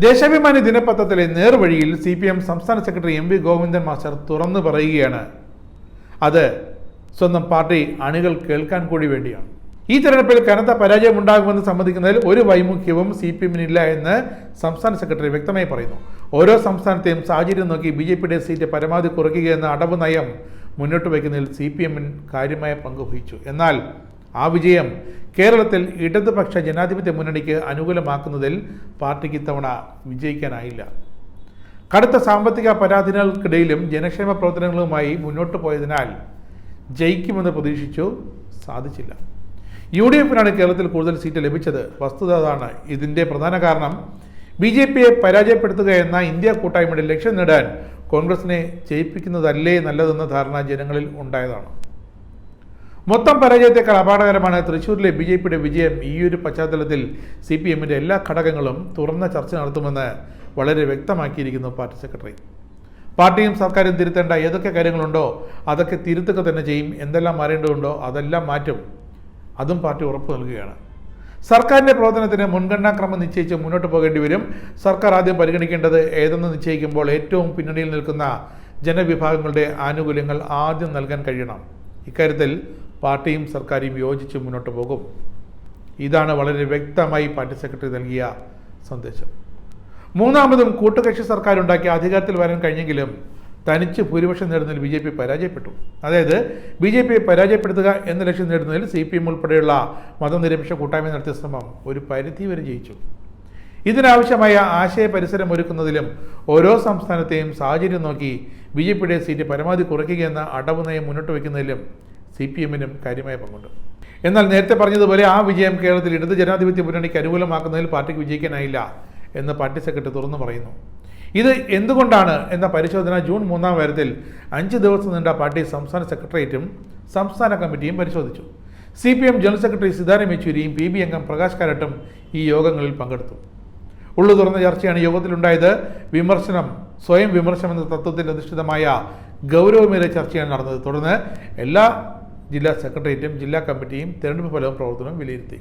ദേശാഭിമാനി ദിനപത്രത്തിലെ നേർവഴിയിൽ C P M സംസ്ഥാന secretary M V Govindan master തുറന്നു പറയുകയാണ്. അത് സ്വന്തം പാർട്ടി അണികൾ കേൾക്കാൻ കൂടി വേണ്ടിയാണ്. ഈ തെരഞ്ഞെടുപ്പിൽ കനത്ത പരാജയം ഉണ്ടാകുമെന്ന് സമ്മതിക്കുന്നതിൽ ഒരു വൈമുഖ്യവും സി പി എമ്മിനില്ല എന്ന് സംസ്ഥാന സെക്രട്ടറി വ്യക്തമായി പറയുന്നു. ഓരോ സംസ്ഥാനത്തെയും സാഹചര്യം നോക്കി ബി ജെ പിയുടെ സീറ്റ് പരമാവധി കുറയ്ക്കുക എന്ന അടവ് നയം മുന്നോട്ട് വയ്ക്കുന്നതിൽ സി പി എമ്മിന് കാര്യമായ പങ്ക് വഹിച്ചു. എന്നാൽ ആ വിജയം കേരളത്തിൽ ഇടതുപക്ഷ ജനാധിപത്യ മുന്നണിക്ക് അനുകൂലമാക്കുന്നതിൽ പാർട്ടിക്ക് ഇത്തവണ വിജയിക്കാനായില്ല. കടുത്ത സാമ്പത്തിക പരാതികൾക്കിടയിലും ജനക്ഷേമ പ്രവർത്തനങ്ങളുമായി മുന്നോട്ട് പോയതിനാൽ ജയിക്കുമെന്ന് പ്രതീക്ഷിച്ചു സാധിച്ചില്ല. യു ഡി എഫിനാണ് കേരളത്തിൽ കൂടുതൽ സീറ്റ് ലഭിച്ചത്. വസ്തുത അതാണ്. ഇതിന്റെ പ്രധാന കാരണം ബി ജെ പിയെ പരാജയപ്പെടുത്തുക എന്ന ഇന്ത്യ കൂട്ടായ്മയുടെ ലക്ഷ്യം നേടാൻ കോൺഗ്രസിനെ ജയിപ്പിക്കുന്നതല്ലേ നല്ലതെന്ന ധാരണ ജനങ്ങളിൽ ഉണ്ടായതാണ്. മൊത്തം പരാജയത്തെക്കാൾ അപകടകരമാണ് തൃശൂരിലെ ബി ജെ പിയുടെ വിജയം. ഈ ഒരു പശ്ചാത്തലത്തിൽ സി പി എമ്മിന്റെ എല്ലാ ഘടകങ്ങളും തുറന്ന ചർച്ച നടത്തുമെന്ന് വളരെ വ്യക്തമാക്കിയിരിക്കുന്നു പാർട്ടി സെക്രട്ടറി. പാർട്ടിയും സർക്കാരും തിരുത്തേണ്ട ഏതൊക്കെ കാര്യങ്ങളുണ്ടോ അതൊക്കെ തിരുത്തുക തന്നെ ചെയ്യും. എന്തെല്ലാം മാറേണ്ടതുണ്ടോ അതെല്ലാം മാറ്റും. അതും പാർട്ടി ഉറപ്പ് നൽകുകയാണ്. സർക്കാരിന്റെ പ്രവർത്തനത്തിന് മുൻഗണനാക്രമം നിശ്ചയിച്ച് മുന്നോട്ട് പോകേണ്ടി വരും. സർക്കാർ ആദ്യം പരിഗണിക്കേണ്ടത് ഏതെന്ന് നിശ്ചയിക്കുമ്പോൾ ഏറ്റവും പിന്നണിയിൽ നിൽക്കുന്ന ജനവിഭാഗങ്ങളുടെ ആനുകൂല്യങ്ങൾ ആദ്യം നൽകാൻ കഴിയണം. ഇക്കാര്യത്തിൽ പാർട്ടിയും സർക്കാരും യോജിച്ച് മുന്നോട്ട് പോകും. ഇതാണ് വളരെ വ്യക്തമായി പാർട്ടി സെക്രട്ടറി നൽകിയ സന്ദേശം. മൂന്നാമതും കൂട്ടുകക്ഷി സർക്കാർ ഉണ്ടാക്കി അധികാരത്തിൽ വരാൻ കഴിഞ്ഞെങ്കിലും തനിച്ച് ഭൂരിപക്ഷം നേടുന്നതിൽ ബി ജെ പി പരാജയപ്പെട്ടു. അതായത് ബി ജെ പിയെ പരാജയപ്പെടുത്തുക എന്ന ലക്ഷ്യം നേടുന്നതിൽ സി പി എം ഉൾപ്പെടെയുള്ള മതനിരപേക്ഷ കൂട്ടായ്മ നടത്തിയ ശ്രമം ഒരു പരിധി വരെ ജയിച്ചു. ഇതിനാവശ്യമായ ആശയ പരിസരം ഒരുക്കുന്നതിലും ഓരോ സംസ്ഥാനത്തെയും സാഹചര്യം നോക്കി ബി ജെ പിയുടെ സീറ്റ് പരമാവധി കുറയ്ക്കുക എന്ന അടവ് നയം മുന്നോട്ട് വയ്ക്കുന്നതിലും സി പി എമ്മിനും കാര്യമായ പങ്കുണ്ട്. എന്നാൽ നേരത്തെ പറഞ്ഞതുപോലെ ആ വിജയം കേരളത്തിൽ ഇടത് ജനാധിപത്യ മുന്നണിക്ക് അനുകൂലമാക്കുന്നതിൽ പാർട്ടിക്ക് വിജയിക്കാനായില്ല എന്ന് പാർട്ടി സെക്രട്ടറി തുറന്നു പറയുന്നു. ഇത് എന്തുകൊണ്ടാണ് എന്ന പരിശോധന ജൂൺ മൂന്നാം വാരത്തിൽ അഞ്ച് ദിവസം നീണ്ട പാർട്ടി സംസ്ഥാന സെക്രട്ടേറിയറ്റും സംസ്ഥാന കമ്മിറ്റിയും പരിശോധിച്ചു. C P M general secretary Sitaram യെച്ചൂരിയും P B അംഗം പ്രകാശ് കാരട്ടും ഈ യോഗങ്ങളിൽ പങ്കെടുത്തു. ഉള്ളു തുറന്ന ചർച്ചയാണ് യോഗത്തിലുണ്ടായത്. വിമർശനം സ്വയം വിമർശനം എന്ന തത്വത്തിൽ അധിഷ്ഠിതമായ ഗൗരവമേറിയ ചർച്ചയാണ് നടന്നത്. തുടർന്ന് എല്ലാ ജില്ലാ സെക്രട്ടേറിയറ്റും ജില്ലാ കമ്മിറ്റിയും തെരഞ്ഞെടുപ്പ് ഫലവും പ്രവർത്തനവും വിലയിരുത്തി.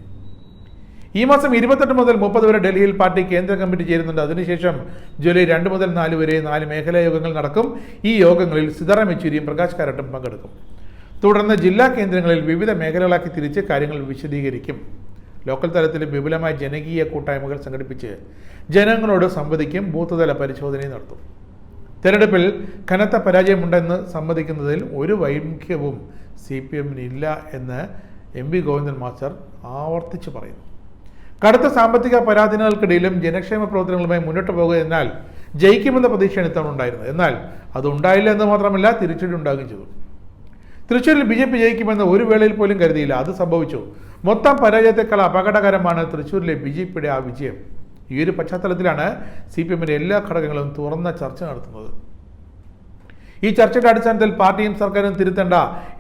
ഈ മാസം ഇരുപത്തെട്ട് മുതൽ മുപ്പത് വരെ ഡൽഹിയിൽ പാർട്ടി കേന്ദ്ര കമ്മിറ്റി ചേരുന്നുണ്ട്. അതിനുശേഷം ജൂലൈ രണ്ട് മുതൽ നാല് വരെ നാല് മേഖലാ യോഗങ്ങൾ നടക്കും. ഈ യോഗങ്ങളിൽ സീതാറാം യെച്ചൂരിയും പ്രകാശ് കാരട്ടും പങ്കെടുക്കും. തുടർന്ന് ജില്ലാ കേന്ദ്രങ്ങളിൽ വിവിധ മേഖലകളാക്കി തിരിച്ച് കാര്യങ്ങൾ വിശദീകരിക്കും. ലോക്കൽ തലത്തിൽ വിപുലമായ ജനകീയ കൂട്ടായ്മകൾ സംഘടിപ്പിച്ച് ജനങ്ങളോട് സംവദിക്കും ബൂത്ത് തല പരിശോധനയും നടത്തും. തെരഞ്ഞെടുപ്പിൽ കനത്ത പരാജയമുണ്ടെന്ന് സമ്മതിക്കുന്നതിൽ ഒരു വൈമുഖ്യവും സി പി എമ്മിനില്ല എന്ന് എം വി ഗോവിന്ദൻ മാസ്റ്റർ ആവർത്തിച്ച് പറയുന്നു. കടുത്ത സാമ്പത്തിക പരാധീനതകൾക്കിടയിലും ജനക്ഷേമ പ്രവർത്തനങ്ങളുമായി മുന്നോട്ട് പോകുന്നതിനാൽ ജയിക്കുമെന്ന പ്രതീക്ഷയാണ് ഇത്തവണ ഉണ്ടായിരുന്നത്. എന്നാൽ അത് ഉണ്ടായില്ല എന്ന് മാത്രമല്ല തിരിച്ചടി ഉണ്ടാകുകയും ചെയ്തു. തൃശ്ശൂരിൽ ബി ജെ പി ജയിക്കുമെന്ന് ഒരു വേളയിൽ പോലും കരുതിയില്ല. അത് സംഭവിച്ചു. മൊത്തം പരാജയത്തെക്കാൾ അപകടകരമാണ് തൃശ്ശൂരിലെ ബി ജെ പിയുടെ ആ വിജയം. ഈ ഒരു പശ്ചാത്തലത്തിലാണ് സി പി എമ്മിന്റെ എല്ലാ ഘടകങ്ങളും തുറന്ന ചർച്ച നടത്തുന്നത്. ഈ ചർച്ചയുടെ അടിസ്ഥാനത്തിൽ പാർട്ടിയും സർക്കാരും തിരുത്തേണ്ട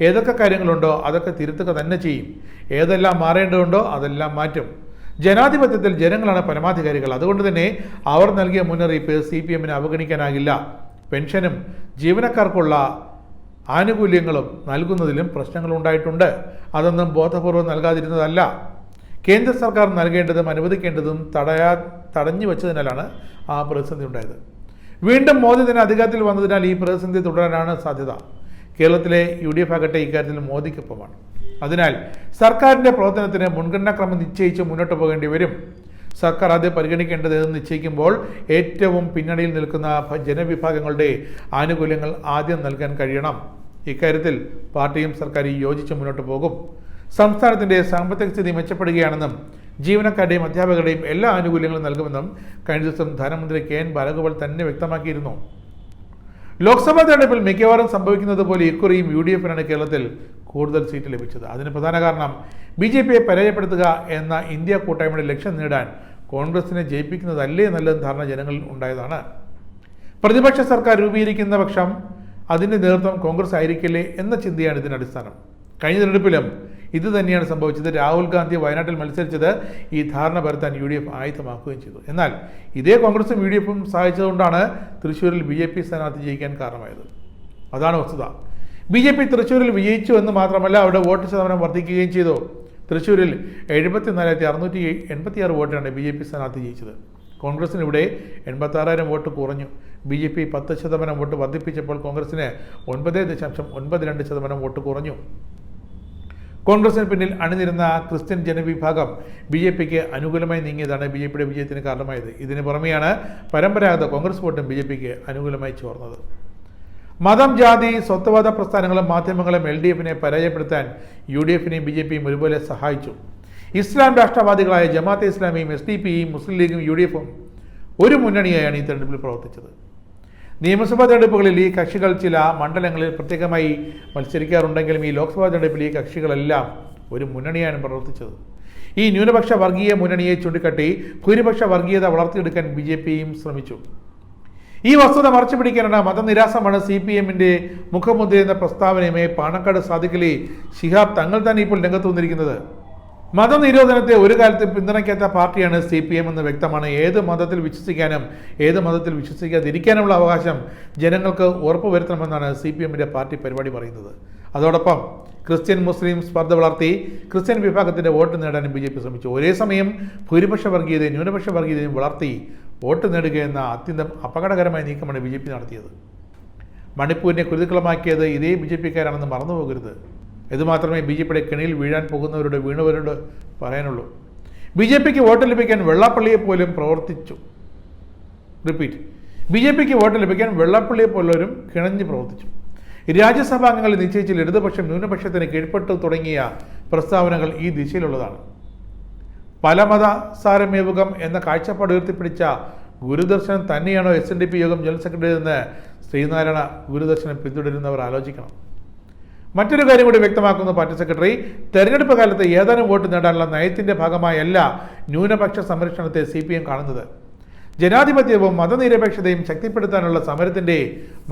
ഏതൊക്കെ കാര്യങ്ങളുണ്ടോ അതൊക്കെ തിരുത്തുക തന്നെ ചെയ്യും. ഏതെല്ലാം മാറേണ്ടതുണ്ടോ അതെല്ലാം മാറ്റും. ജനാധിപത്യത്തിൽ ജനങ്ങളാണ് പരമാധികാരികൾ. അതുകൊണ്ട് തന്നെ അവർ നൽകിയ മുന്നറിയിപ്പ് സി പി എമ്മിന് അവഗണിക്കാനാകില്ല. പെൻഷനും ജീവനക്കാർക്കുള്ള ആനുകൂല്യങ്ങളും നൽകുന്നതിലും പ്രശ്നങ്ങൾ ഉണ്ടായിട്ടുണ്ട്. അതൊന്നും ബോധപൂർവം നൽകാതിരുന്നതല്ല. കേന്ദ്ര സർക്കാർ നൽകേണ്ടതും അനുവദിക്കേണ്ടതും തടയാ തടഞ്ഞു വെച്ചതിനാലാണ് ആ പ്രതിസന്ധി ഉണ്ടായത്. വീണ്ടും മോദി തന്നെ അധികാരത്തിൽ വന്നതിനാൽ ഈ പ്രതിസന്ധി തുടരാനാണ് സാധ്യത. കേരളത്തിലെ യു ഡി എഫ് ആകട്ടെ ഇക്കാര്യത്തിൽ മോദിക്കൊപ്പമാണ്. അതിനാൽ സർക്കാരിന്റെ പ്രവർത്തനത്തിന് മുൻഗണനാക്രമം നിശ്ചയിച്ച് മുന്നോട്ട് പോകേണ്ടി വരും. സർക്കാർ ആദ്യം പരിഗണിക്കേണ്ടത് എന്ന് നിശ്ചയിക്കുമ്പോൾ ഏറ്റവും പിന്നണിയിൽ നിൽക്കുന്ന ജനവിഭാഗങ്ങളുടെ ആനുകൂല്യങ്ങൾ ആദ്യം നൽകാൻ കഴിയണം. ഇക്കാര്യത്തിൽ പാർട്ടിയും സർക്കാരും യോജിച്ച് മുന്നോട്ട് പോകും. സംസ്ഥാനത്തിന്റെ സാമ്പത്തിക സ്ഥിതി മെച്ചപ്പെടുകയാണെന്നും ജീവനക്കാരുടെയും അധ്യാപകരുടെയും എല്ലാ ആനുകൂല്യങ്ങളും നൽകുമെന്നും കഴിഞ്ഞ ദിവസം ധനമന്ത്രി കെ എൻ ബാലഗോപാൽ തന്നെ വ്യക്തമാക്കിയിരുന്നു. ലോക്സഭാ തെരഞ്ഞെടുപ്പിൽ മിക്കവാറും സംഭവിക്കുന്നത് പോലെ ഇക്കുറിയും യു ഡി എഫിനാണ് കേരളത്തിൽ കൂടുതൽ സീറ്റ് ലഭിച്ചത്. അതിന് പ്രധാന കാരണം ബി ജെ പിയെ പരാജയപ്പെടുത്തുക എന്ന ഇന്ത്യ കൂട്ടായ്മയുടെ ലക്ഷ്യം നേടാൻ കോൺഗ്രസിനെ ജയിപ്പിക്കുന്നതല്ലേ നല്ലതെന്ന് ധാരണ ജനങ്ങളിൽ ഉണ്ടായതാണ്. പ്രതിപക്ഷ സർക്കാർ രൂപീകരിക്കുന്ന പക്ഷം അതിന്റെ നേതൃത്വം കോൺഗ്രസ് ആയിരിക്കില്ലേ എന്ന ചിന്തയാണ് ഇതിന് അടിസ്ഥാനം. കഴിഞ്ഞ തെരഞ്ഞെടുപ്പിലും ഇത് തന്നെയാണ് സംഭവിച്ചത്. രാഹുൽ ഗാന്ധി വയനാട്ടിൽ മത്സരിച്ചത് ഈ ധാരണ പരത്താൻ യു ഡി എഫ് ആയുധമാക്കുകയും ചെയ്തു. എന്നാൽ ഇതേ കോൺഗ്രസും യു ഡി എഫും സഹായിച്ചതുകൊണ്ടാണ് തൃശ്ശൂരിൽ ബി ജെ പി സ്ഥാനാർത്ഥി ജയിക്കാൻ കാരണമായത്. അതാണ് വസ്തുത. ബി ജെ പി തൃശ്ശൂരിൽ വിജയിച്ചു എന്ന് മാത്രമല്ല അവിടെ വോട്ട് ശതമാനം വർദ്ധിക്കുകയും ചെയ്തു. തൃശ്ശൂരിൽ എഴുപത്തിനാലായിരത്തി അറുന്നൂറ്റി എൺപത്തിയാറ് വോട്ടിനാണ് ബി ജെ പി സ്ഥാനാർത്ഥി ജയിച്ചത്. കോൺഗ്രസിന് ഇവിടെ എൺപത്താറായിരം വോട്ട് കുറഞ്ഞു. ബി ജെ പി പത്ത് ശതമാനം വോട്ട് വർദ്ധിപ്പിച്ചപ്പോൾ കോൺഗ്രസിന് ഒൻപത് ദശാംശം ഒൻപത് രണ്ട് ശതമാനം വോട്ട് കുറഞ്ഞു. കോൺഗ്രസിന് പിന്നിൽ അണിനിരുന്ന ക്രിസ്ത്യൻ ജനവിഭാഗം ബി ജെ പിക്ക് അനുകൂലമായി നീങ്ങിയതാണ് ബി ജെ പിയുടെ വിജയത്തിന് കാരണമായത്. ഇതിന് പുറമെയാണ് പരമ്പരാഗത കോൺഗ്രസ് വോട്ടും ബി ജെ പിക്ക് അനുകൂലമായി ചോർന്നത്. മതം ജാതി സ്വത്വവാദ പ്രസ്ഥാനങ്ങളും മാധ്യമങ്ങളും എൽ ഡി എഫിനെ പരാജയപ്പെടുത്താൻ യു ഡി എഫിനെയും ബി ജെ പിയും ഒരുപോലെ സഹായിച്ചു. ഇസ്ലാം രാഷ്ട്രവാദികളായ ജമാഅത്തെ ഇസ്ലാമിയും എസ് ഡി പിയും മുസ്ലിം ലീഗും യു ഡി എഫും ഒരു മുന്നണിയായാണ് ഈ തെരഞ്ഞെടുപ്പിൽ പ്രവർത്തിച്ചത്. നിയമസഭാ തെരഞ്ഞെടുപ്പുകളിൽ ഈ കക്ഷികൾ ചില മണ്ഡലങ്ങളിൽ പ്രത്യേകമായി മത്സരിക്കാറുണ്ടെങ്കിലും ഈ ലോക്സഭാ തെരഞ്ഞെടുപ്പിൽ ഈ കക്ഷികളെല്ലാം ഒരു മുന്നണിയാണ് പ്രവർത്തിച്ചത്. ഈ ന്യൂനപക്ഷ വർഗീയ മുന്നണിയെ ചൂണ്ടിക്കാട്ടി ഭൂരിപക്ഷ വർഗീയത വളർത്തിയെടുക്കാൻ ബി ജെ പിയും ശ്രമിച്ചു. ഈ വസ്തുത മറച്ചു പിടിക്കാനാണ് മതനിരാസമാണ് സി പി എമ്മിന്റെ മുഖമുദ്ര എന്ന പ്രസ്താവനയുമായി പാണക്കാട് സാധിക്കലി ശിഹാബ് തങ്ങൾ തന്നെ ഇപ്പോൾ രംഗത്ത് വന്നിരിക്കുന്നത്. മതനിരോധനത്തെ ഒരു കാലത്ത് പിന്തുണയ്ക്കാത്ത പാർട്ടിയാണ് സി പി എം എന്ന് വ്യക്തമാണ്. ഏത് മതത്തിൽ വിശ്വസിക്കാനും ഏത് മതത്തിൽ വിശ്വസിക്കാതിരിക്കാനുമുള്ള അവകാശം ജനങ്ങൾക്ക് ഉറപ്പുവരുത്തണമെന്നാണ് സി പി എമ്മിന്റെ പാർട്ടി പരിപാടി പറയുന്നത്. അതോടൊപ്പം ക്രിസ്ത്യൻ മുസ്ലിം സ്പർദ്ധ വളർത്തി ക്രിസ്ത്യൻ വിഭാഗത്തിന്റെ വോട്ട് നേടാനും ബി ജെ പി ശ്രമിച്ചു. ഒരേ സമയം ഭൂരിപക്ഷ വർഗീയതയും ന്യൂനപക്ഷ വർഗീയതയും വളർത്തി വോട്ട് നേടുക എന്ന അത്യന്തം അപകടകരമായ നീക്കമാണ് ബി ജെ പി നടത്തിയത്. മണിപ്പൂരിനെ കുരുതുക്കളമാക്കിയത് ഇതേ ബി ജെ പിക്കാരാണെന്ന് മറന്നു പോകരുത് ഇത് മാത്രമേ ബി ജെ പിയുടെ കെണിയിൽ വീഴാൻ പോകുന്നവരോട് വീണവരോട് പറയാനുള്ളൂ. ബി ജെ പിക്ക് വോട്ട് ലഭിക്കാൻ വെള്ളാപ്പള്ളിയെ പോലും പ്രവർത്തിച്ചു. റിപ്പീറ്റ് ബി ജെ പിക്ക് വോട്ട് ലഭിക്കാൻ വെള്ളാപ്പള്ളിയെ പോലും കിണഞ്ഞ് പ്രവർത്തിച്ചു. രാജ്യസഭാംഗങ്ങളെ നിശ്ചയിച്ചിൽ ഇടതുപക്ഷം ന്യൂനപക്ഷത്തിന് കീഴ്പ്പെട്ടു തുടങ്ങിയ പ്രസ്താവനകൾ ഈ ദിശയിലുള്ളതാണ്. പലമത സാരമേവുകം എന്ന കാഴ്ചപ്പാട് ഉയർത്തിപ്പിടിച്ച ഗുരുദർശനം തന്നെയാണോ എസ് എൻ ഡി പി യോഗം ജനറൽ സെക്രട്ടറി എന്ന് ശ്രീനാരായണ ഗുരുദർശനം പിന്തുടരുന്നവർ ആലോചിക്കണം. മറ്റൊരു കാര്യം കൂടി വ്യക്തമാക്കുന്നു പാർട്ടി സെക്രട്ടറി. തെരഞ്ഞെടുപ്പ് കാലത്ത് ഏതാനും വോട്ട് നേടാനുള്ള നയത്തിന്റെ ഭാഗമായല്ല ന്യൂനപക്ഷ സംരക്ഷണത്തെ സി പി എം കാണുന്നത്. ജനാധിപത്യവും മതനിരപേക്ഷതയും ശക്തിപ്പെടുത്താനുള്ള സമരത്തിന്റെ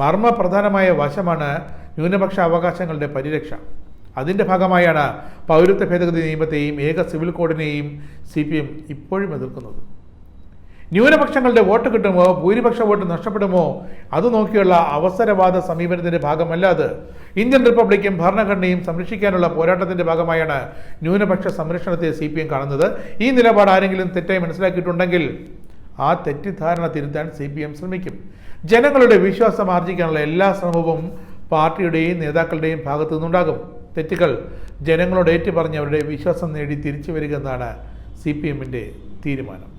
മർമ്മപ്രധാനമായ വശമാണ് ന്യൂനപക്ഷ അവകാശങ്ങളുടെ പരിരക്ഷ. അതിന്റെ ഭാഗമായാണ് പൗരത്വ ഭേദഗതി നിയമത്തെയും ഏക സിവിൽ കോഡിനെയും സി പി എം ഇപ്പോഴും എതിർക്കുന്നത്. ന്യൂനപക്ഷങ്ങളുടെ വോട്ട് കിട്ടുമോ? ഭൂരിപക്ഷ വോട്ട് നഷ്ടപ്പെടുമോ? അത് നോക്കിയുള്ള അവസരവാദ സമീപനത്തിന്റെ ഭാഗമല്ല അത്. ഇന്ത്യൻ റിപ്പബ്ലിക്കും ഭരണഘടനയും സംരക്ഷിക്കാനുള്ള പോരാട്ടത്തിന്റെ ഭാഗമായാണ് ന്യൂനപക്ഷ സംരക്ഷണത്തെ സി പി എം കാണുന്നത്. ഈ നിലപാട് ആരെങ്കിലും തെറ്റായി മനസ്സിലാക്കിയിട്ടുണ്ടെങ്കിൽ ആ തെറ്റിദ്ധാരണ തിരുത്താൻ സി പി എം ശ്രമിക്കും. ജനങ്ങളുടെ വിശ്വാസം ആർജിക്കാനുള്ള എല്ലാ ശ്രമവും പാർട്ടിയുടെയും നേതാക്കളുടെയും ഭാഗത്തു നിന്നുണ്ടാകും. തെറ്റുകൾ ജനങ്ങളോട് ഏറ്റുപറഞ്ഞ് അവരുടെ വിശ്വാസം നേടി തിരിച്ചു വരിക എന്നാണ് സി പി എമ്മിന്റെ തീരുമാനം.